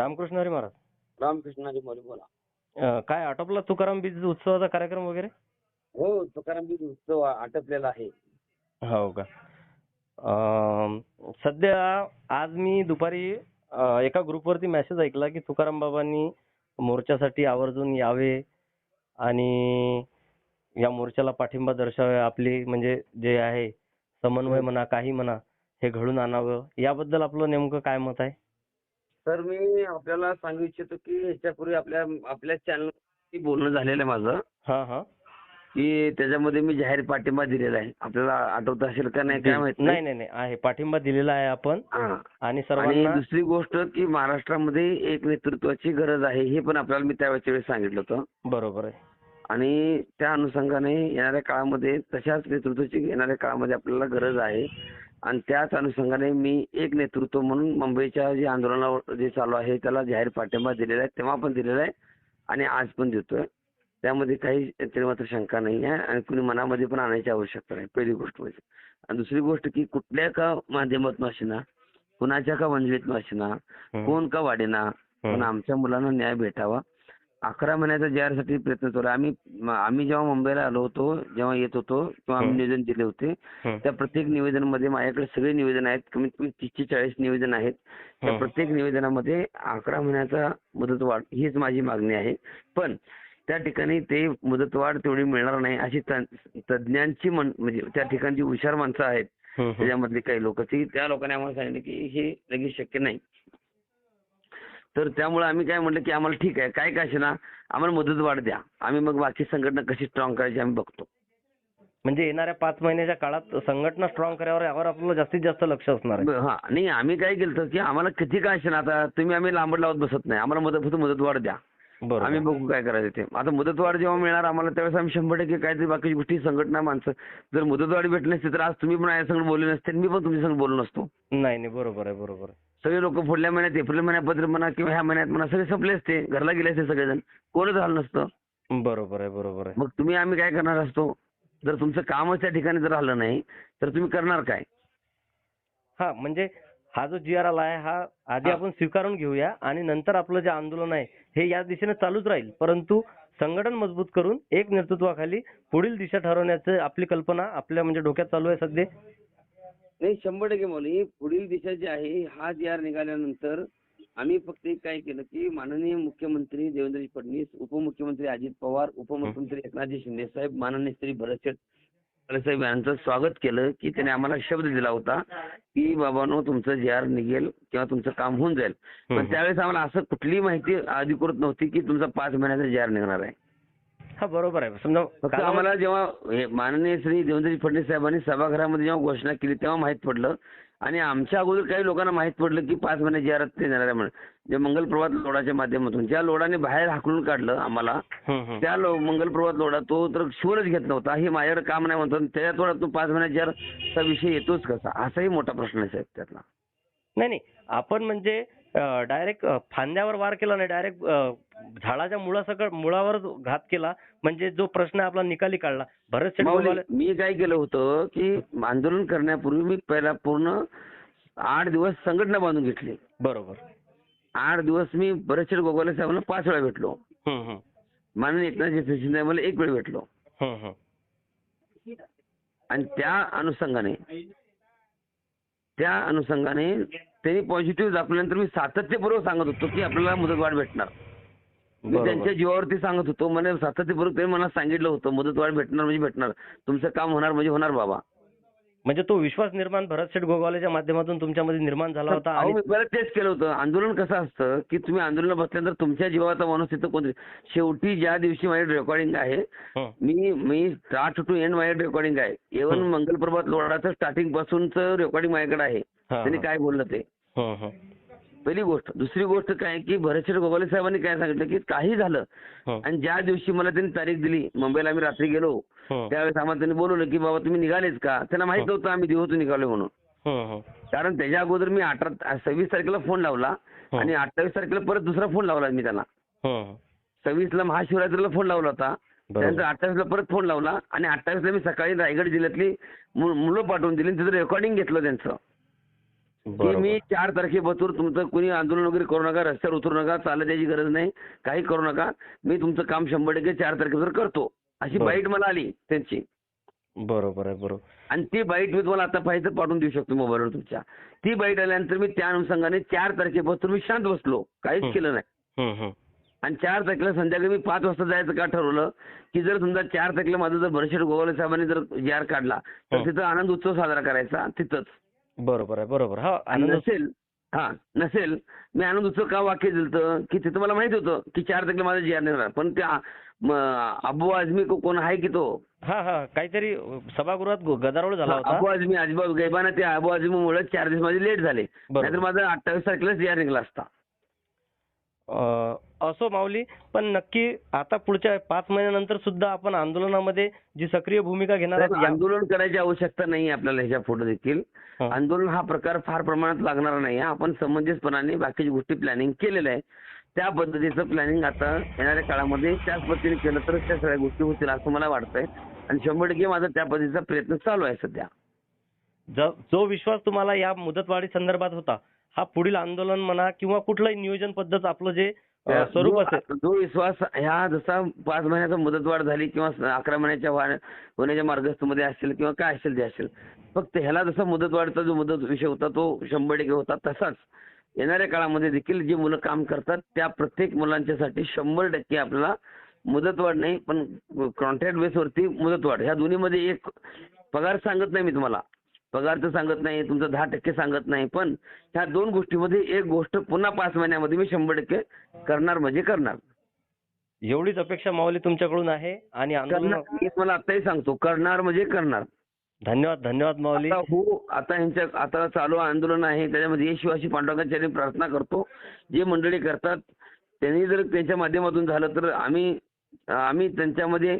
रामकृष्ण हरी महाराज. रामकृष्णाजी मोरे बोला अं, काय आटोपला तुकाराम बीज उत्सवाचा कार्यक्रम वगैरे? हो तुकाराम बीज उत्सव आटपलेला आहे. हो का? अं, सध्या आज मी दुपारी अं, एका ग्रुपवरती मेसेज ऐकला की तुकाराम बाबांनी मोर्चासाठी आवर्जून यावे आणि या मोर्चाला पाठिंबा दर्शवावे. आपली म्हणजे जे आहे समन्वय म्हणा काही म्हणा हे घडून आणावं. याबद्दल आपलं नेमकं काय मत आहे? तर मी आपल्याला सांगू इच्छितो की ह्याच्यापूर्वी आपल्या आपल्या चॅनल बोलणं झालेलं आहे माझं. हा हा. की त्याच्यामध्ये मी जाहीर पाठिंबा दिलेला आहे. आपल्याला आठवत असेल का नाही काय माहीत नाही नाही. नाही आहे. पाठिंबा दिलेला आहे आपण. आणि सर्वांना दुसरी गोष्ट की महाराष्ट्रामध्ये एक नेतृत्वाची गरज आहे हे पण आपल्याला मी त्यावेळेच्या वेळेस सांगितलं होतं. बरोबर आहे. आणि त्या अनुषंगाने येणाऱ्या काळामध्ये तशाच नेतृत्वाची येणाऱ्या काळामध्ये आपल्याला गरज आहे. आणि त्याच अनुषंगाने मी एक नेतृत्व म्हणून मुंबईच्या जे आंदोलनावर जे चालू आहे त्याला जाहीर पाठिंबा दिलेला आहे तेव्हा पण दिलेला आहे आणि आज पण देतोय त्यामध्ये काही तरी मात्र शंका नाही आहे आणि कुणी मनामध्ये पण आणायची आवश्यकता नाही पहिली गोष्ट म्हणजे आणि दुसरी गोष्ट की कुठल्या का माध्यमातून असेना कुणाच्या का असेना हम्म. कोण का वाढेना पण. आमच्या मुलांना न्याय भेटावा अकरा महिन्याचा JR साठी प्रयत्न चालू आहे. आम्ही आम्ही जेव्हा मुंबईला आलो होतो जेव्हा येत होतो तेव्हा आम्ही. निवेदन दिले होते. त्या प्रत्येक निवेदनामध्ये माझ्याकडे सगळे निवेदन आहेत कमीत कमी तीस ते चाळीस निवेदन आहेत त्या. प्रत्येक निवेदनामध्ये अकरा महिन्याचा मुदतवाढ हीच माझी मागणी आहे पण त्या ठिकाणी ते मुदतवाढ तेवढी मिळणार नाही अशी तज्ञ- तज्ञांची म्हणजे त्या ठिकाणची हुशार माणसं आहेत. त्याच्यामधली काही लोक ती त्या लोकांनी आम्हाला सांगितलं की हे लगेच शक्य नाही तर त्यामुळे आम्ही काय म्हटलं की आम्हाला ठीक आहे. काय काय ना आम्हाला मुदत वाढ द्या. आम्ही मग बाकी संघटना कशी स्ट्रॉंग करायची आम्ही बघतो. म्हणजे येणाऱ्या पाच महिन्याच्या काळात संघटना स्ट्रॉंग करावर यावर आपलं जास्तीत जास्त लक्ष असणार हा. नाही आम्ही काय केलं की आम्हाला किती काय ना आता तुम्ही आम्ही लांबड लावत बसत नाही. आम्हाला मदत फक्त मुदत वाढ द्या. आम्ही बरोबर बघू काय करायचं ते. आता मुदतवाढ जेव्हा मिळणार आम्हाला त्यावेळेस आम्ही शंभर टक्के काहीतरी बाकीची गोष्टी संघटना माणसं जर मुदतवाढ भेटली नसती तर आज तुम्ही पण संग बोलले नसते आणि मी पण तुमच्या संग बोललो नसतो. नाही नाही. बरोबर आहे बरोबर आहे. सगळे लोक पुढल्या महिन्यात एप्रिल महिन्यात म्हणा किंवा ह्या महिन्यात म्हणा सगळे संपले असते. घरला गेले असते सगळेजण. कोणच झालं नसतं. बरोबर आहे बरोबर आहे. मग तुम्ही आम्ही काय करणार असतो? जर तुमचं कामच त्या ठिकाणी जर आलं नाही तर तुम्ही करणार काय? हा म्हणजे हा जो जी आर आला आहे हा आधी. आपण स्वीकारून घेऊया आणि नंतर आपलं जे आंदोलन आहे हे या दिशेने चालूच राहील. परंतु संघटन मजबूत करून एक नेतृत्वाखाली पुढील दिशा ठरवण्याचं आपली कल्पना आपल्या म्हणजे डोक्यात चालू आहे सध्या. नाही शंभर टक्के मौली. पुढील दिशा जी आहे हा जी आर निघाल्यानंतर आम्ही फक्त एक काय केलं की माननीय मुख्यमंत्री देवेंद्र फडणवीस उपमुख्यमंत्री अजित पवार उपमुख्यमंत्री एकनाथजी शिंदे साहेब माननीय श्री भरतशेठ साहेब यांचं स्वागत केलं की त्याने आम्हाला शब्द दिला होता की बाबांनो तुमचं जे आर निघेल किंवा तुमचं काम होऊन जाईल. पण. त्यावेळेस आम्हाला असं कुठलीही माहिती अधिकृत नव्हती की तुमचा पाच महिन्याचा जे आर निघणार आहे. हा बरोबर आहे. समजा फक्त आम्हाला जेव्हा हे माननीय श्री देवेंद्र फडणवीस साहेबांनी सभागृहामध्ये जेव्हा घोषणा केली तेव्हा माहीत पडलं. आणि आमच्या अगोदर काही लोकांना माहीत पडलं की पाच महिने जे ते देणार आहे म्हणून. जे मंगल प्रभात लोडाच्या माध्यमातून ज्या लोडाने बाहेर हाकलून काढलं आम्हाला. त्या लो मंगल प्रभात लोडा तो तर शिवरच घेत नव्हता. हे माझ्याकडे काम नाही म्हणतो. त्याच्या तोडात तो पाच महिन्याच्या विषय येतोच कसा? असाही मोठा प्रश्न आहे साहेब त्यातला. नाही नाही. आपण म्हणजे डायरेक्ट फांद्यावर वार केला नाही. डायरेक्ट झाडाच्या मुळासकट मुळावर घात केला. म्हणजे जो प्रश्न आपला निकाली काढला. भरत मी काय केलं होतं की आंदोलन करण्यापूर्वी मी पहिला पूर्ण आठ दिवस संघटना बांधून घेतली. बरोबर. आठ दिवस मी बरेचसे गोगावले साहेबांना पाच वेळा भेटलो. माननीय एकनाथ शिंदे मला एक वेळ भेटलो. आणि त्या अनुषंगाने त्या अनुषंगाने त्यांनी पॉझिटिव्ह दाखवल्यानंतर मी सातत्यपूर्वक सांगत होतो की आपल्याला मुदतवाढ भेटणार. मी. त्यांच्या जीवावरती सांगत होतो मला सातत्यपूर्वक त्यांनी मला सांगितलं होतं मुदतवाढ भेटणार म्हणजे भेटणार. तुमचं काम होणार म्हणजे होणार बाबा. म्हणजे तो विश्वास निर्माण भरत शेठ गोगावलेच्या माध्यमातून तुमच्यामध्ये निर्माण झाला होता अहो, आणि मी तेच केलं होतं आंदोलन कसं असतं की तुम्ही आंदोलनात बसल्यानंतर तुमच्या जीवाचा माणूस तिथं कोण शेवटी ज्या दिवशी माझी रेकॉर्डिंग आहे हं, मी मी स्टार्ट टू एंड माझ्याकडे रेकॉर्डिंग आहे इव्हन हं. मंगल प्रभात लोडाचं स्टार्टिंग पासूनच रेकॉर्डिंग माझ्याकडे आहे हा, त्यांनी हा. काय बोललं ते हं, हं. पहिली गोष्ट दुसरी गोष्ट काय की भरतशेठ गोगावले साहेबांनी काय सांगितलं की काही झालं हं, आणि ज्या दिवशी मला त्यांनी तारीख दिली मुंबईला आम्ही रात्री गेलो हं, त्यावेळेस आम्हाला त्यांनी बोलवलं की बाबा तुम्ही निघालेच का त्यांना माहीत हं. नव्हतं आम्ही दिवस निघालो म्हणून हं, हं. कारण त्याच्या अगोदर मी अठरा सव्वीस तारखेला फोन लावला. आणि अठ्ठावीस तारखेला परत दुसरा फोन लावला मी त्यांना. सव्वीसला महाशिवरात्रीला फोन लावला होता. त्यानंतर अठ्ठावीसला परत फोन लावला आणि अठ्ठावीसला मी सकाळी रायगड जिल्ह्यातली मुलं पाठवून दिली तिथं रेकॉर्डिंग घेतलं त्यांचं की मी चार तारखेपासून तुमचं कुणी आंदोलन वगैरे करू नका रस्त्यावर उतरू नका चालत यायची गरज नाही काही करू नका. मी तुमचं काम शंभर टक्के चार तारखेपासून करतो. अशी. बाईट मला आली त्यांची. बरोबर आहे बरोबर. आणि ती बाईट मी तुम्हाला आता पाहिजे पाठवून देऊ शकतो मोबाईलवर तुमच्या. ती बाईट आल्यानंतर मी त्या अनुषंगाने चार तारखेपासून मी शांत बसलो. काहीच. केलं नाही. आणि चार तारखेला संध्याकाळी मी पाच वाजता जायचं का ठरवलं की जर समजा चार तारखेला माझं जर भरशेट गोवाले साहेबांनी जर जी आर काढला तर. तिथं आनंद उत्सव साजरा करायचा तिथंच. बरोबर आहे बरोबर हा आनंद नसेल हा नसेल. मी आनंद उत्सव का वाक्य दिलं की तिथं मला माहीत होतं की चार तारखेला माझं जी आर. पण त्या अबू आझमी को- कोण आहे की तो? हा हा काहीतरी सभागृहात गदारोळ झाला अबू होता. आझमी अजिबा गैबाना त्या अबू आझमीमुळे चार दिवस माझे लेट झाले. नाहीतर माझं अठ्ठावीस तारखेला जी आर निघाला असता. असो माऊली पण नक्की आता पुढच्या पाच महिन्यानंतर सुद्धा आपण आंदोलनामध्ये जी सक्रिय भूमिका घेणार आहात या- आंदोलन करायची आवश्यकता नाही आपल्याला ह्याच्या पुढे देखील. हं. आंदोलन हा प्रकार फार प्रमाणात लागणार नाही आपण समंजसपणाने बाकीची गोष्टी प्लॅनिंग केलेलं आहे त्या पद्धतीचं प्लॅनिंग आता येणाऱ्या काळामध्ये त्याच पद्धतीने केलं तरच त्या सगळ्या गोष्टी होतील असं मला वाटतंय. आणि शंभर टक्के माझा त्या पद्धतीचा प्रयत्न चालू आहे सध्या. ज- जो विश्वास तुम्हाला या मुदतवाढी संदर्भात होता हा पुढील आंदोलन म्हणा किंवा कुठलंही नियोजन पद्धत आपलं जे स्वरूप जो- असेल. जो विश्वास ह्या जसा पाच महिन्याचा मुदतवाढ झाली किंवा अकरा महिन्याच्या होण्याच्या मार्गस्थमध्ये असेल किंवा काय असेल ते असेल फक्त ह्याला जसा मुदतवाढचा जो मुदत विषय होता तो शंभर टक्के होता तसाच. येणाऱ्या काळामध्ये देखील जी मुलं काम करतात त्या प्रत्येक मुलांच्यासाठी शंभर टक्के आपल्याला मुदतवाढ नाही पण कॉन्ट्रॅक्ट बेसवरती मुदतवाढ. ह्या दोन्हीमध्ये एक पगार सांगत नाही मी तुम्हाला. पगारचं सांगत नाही तुमचं दहा टक्के सांगत नाही पण ह्या दोन गोष्टीमध्ये एक गोष्ट पुन्हा पाच महिन्यामध्ये मी शंभर टक्के करणार म्हणजे करणार. एवढीच अपेक्षा माऊली तुमच्याकडून आहे आणि आंदोलन करणार मी तुम्हाला आताही सांगतो करणार म्हणजे करणार. धन्यवाद धन्यवाद माऊली. आता हो आता ह्यांच्या आता चालू आंदोलन आहे त्याच्यामध्ये येशू अशी पांडुरंगाच्या प्रार्थना करतो. जे मंडळी करतात त्यांनी जर त्यांच्या माध्यमातून झालं तर आम्ही आम्ही त्यांच्यामध्ये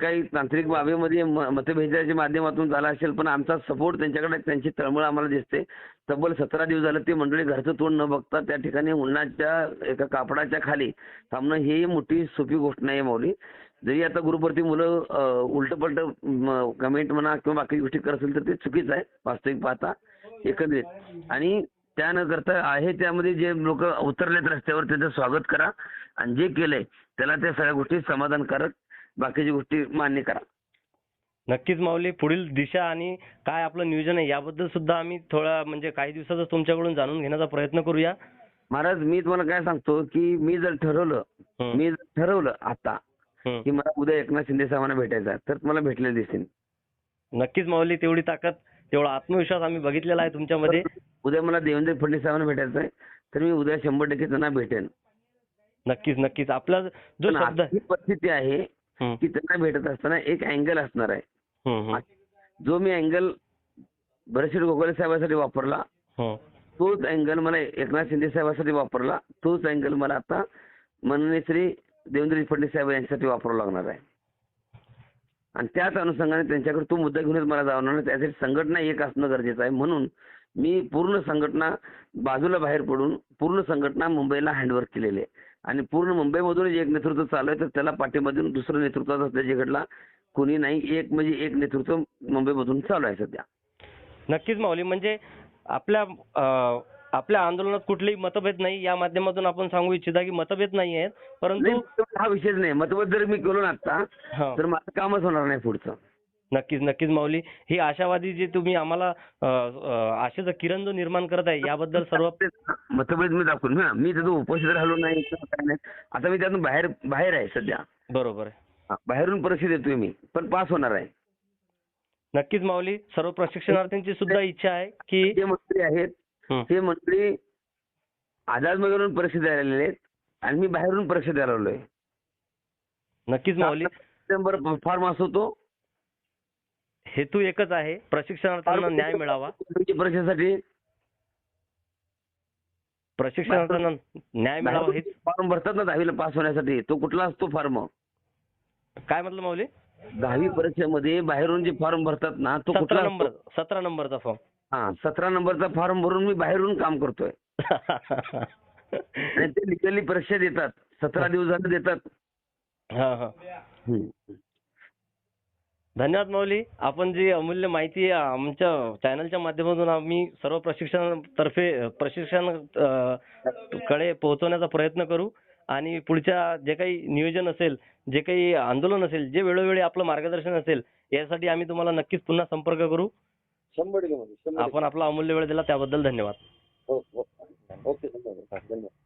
काही तांत्रिक बाबीमध्ये म- मतभेदाच्या माध्यमातून झाला असेल पण आमचा सपोर्ट त्यांच्याकडे त्यांची तळमळ आम्हाला दिसते. तब्बल सतरा दिवस झालं ते मंडळी घरचं तोंड न बघता त्या ठिकाणी उन्हाच्या एका कापडाच्या खाली थांबणं ही मोठी सोपी गोष्ट नाही आहे माऊली. जरी आता ग्रुपवरती मुलं उलटपलट कमेंट म्हणा किंवा बाकी गोष्टी करत असेल तर ते चुकीचं आहे वास्तविक पाहता एकंदरीत. आणि त्या न करता आहे त्यामध्ये जे लोक उतरलेत रस्त्यावर त्याचं स्वागत करा आणि जे केलंय त्याला त्या सगळ्या गोष्टी समाधानकारक बाकीची गोष्टी मान्य करा. नक्कीच माऊली पुढील दिशा आणि काय आपलं नियोजन आहे याबद्दल सुद्धा आम्ही थोडा म्हणजे काही दिवसातच तुमच्याकडून जाणून घेण्याचा प्रयत्न करूया. महाराज मी तुम्हाला काय सांगतो की मी जर ठरवलं मी जर ठरवलं आता. की मला उद्या एकनाथ शिंदे साहेबांना भेटायचं तर मला भेटलेलं दिसेल नक्कीच माऊली तेवढी ताकद तेवढा आत्मविश्वास आम्ही बघितलेला आहे तुमच्यामध्ये. उद्या मला देवेंद्र फडणवीस साहेबांना भेटायचं आहे तर मी उद्या शंभर टक्के त्यांना भेटेन. नक्कीच नक्कीच. आपला जो पण शब्द परिस्थिती आहे हं, की त्यांना भेटत असताना एक अँगल असणार आहे. हं, हं, जो मी अँगल भरतशीर गोगोले साहेबांसाठी वापरला हं. तोच अँगल मला एकनाथ शिंदे साहेबांसाठी वापरला तोच अँगल मला आता माननीय श्री देवेंद्र फडणवीस साहेब यांच्यासाठी वापरावा लागणार आहे. आणि त्याच अनुषंगाने त्यांच्याकडे तो मुद्दा घेऊनच मला जावं लागणार. त्यासाठी संघटना एक असणं गरजेचं आहे. म्हणून मी पूर्ण संघटना बाजूला बाहेर पडून पूर्ण संघटना मुंबईला हँडवर्क केलेली आहे. आणि पूर्ण मुंबईमधून एक नेतृत्व चालू आहे तर त्याला पाठीमधून दुसरं नेतृत्वाचा त्याच्याकडला कोणी नाही एक म्हणजे एक नेतृत्व मुंबईमधून चालू आहे सध्या. नक्कीच माऊली म्हणजे आपल्या आपल्या आंदोलनात कुठलेही मतभेद नाही. या माध्यमातून आपण सांगू इच्छिता की मतभेद नाही आहेत परंतु नाही, हा विषयच नाही. मतभेद जर मी केलो ना आता हं, तर माझं कामच होणार नाही पुढचं. नक्कीच नक्कीच माऊली. ही आशावादी जी तुम्ही आम्हाला अं, अं, आशेचं किरण जो निर्माण करत आहे याबद्दल सर्व मतभेद मी दाखवून हा, मी त्याचं उपस्थित राहिलो नाही किंवा काय नाही. आता मी त्यातून बाहेर बाहेर आहे सध्या. बरोबर आहे. हा, बाहेरून परीक्षा देतोय मी पण पास होणार आहे. नक्कीच माऊली. सर्व प्रशिक्षणार्थींची सुद्धा इच्छा आहे की जे मंत्री आहेत ते मंत्री आझादनगरहून परीक्षा द्यायला आलेले आहेत आणि मी बाहेरून परीक्षा द्यायला आलोय. नक्कीच माऊली. सप्टेंबर फॉर्म असतो तो हेतू एकच आहे प्रशिक्षणार्थ्यांना न्याय मिळावा. परीक्षेसाठी प्रशिक्षणार्थ्यांना न्याय मिळावा हेच. फॉर्म भरतात ना दहावीला पास होण्यासाठी. तो कुठला असतो फॉर्म? काय म्हटलं माऊली? दहावी परीक्षेमध्ये बाहेरून जे फॉर्म भरतात ना तो सतरा कुठला नंबर असतो? सतरा नंबरचा फॉर्म. हा सतरा नंबरचा फॉर्म भरून मी बाहेरून काम करतोय. आणि ते लिगली परीक्षा देतात. सतरा दिवस झाले देतात. हा हा. हम्म. धन्यवाद माऊली. आपण जी अमूल्य माहिती आमच्या चॅनलच्या माध्यमातून आम्ही सर्व प्रशिक्षण तर्फे प्रशिक्षण अ, कडे पोहोचवण्याचा प्रयत्न करू. आणि पुढच्या जे काही नियोजन असेल जे काही आंदोलन असेल जे वेळोवेळी आपलं मार्गदर्शन असेल यासाठी आम्ही तुम्हाला नक्कीच पुन्हा संपर्क करू. शंभर टक्के म्हणजे आपण आपला अमूल्य वेळ दिला त्याबद्दल धन्यवाद. हो हो. ओके धन्यवाद. धन्यवाद.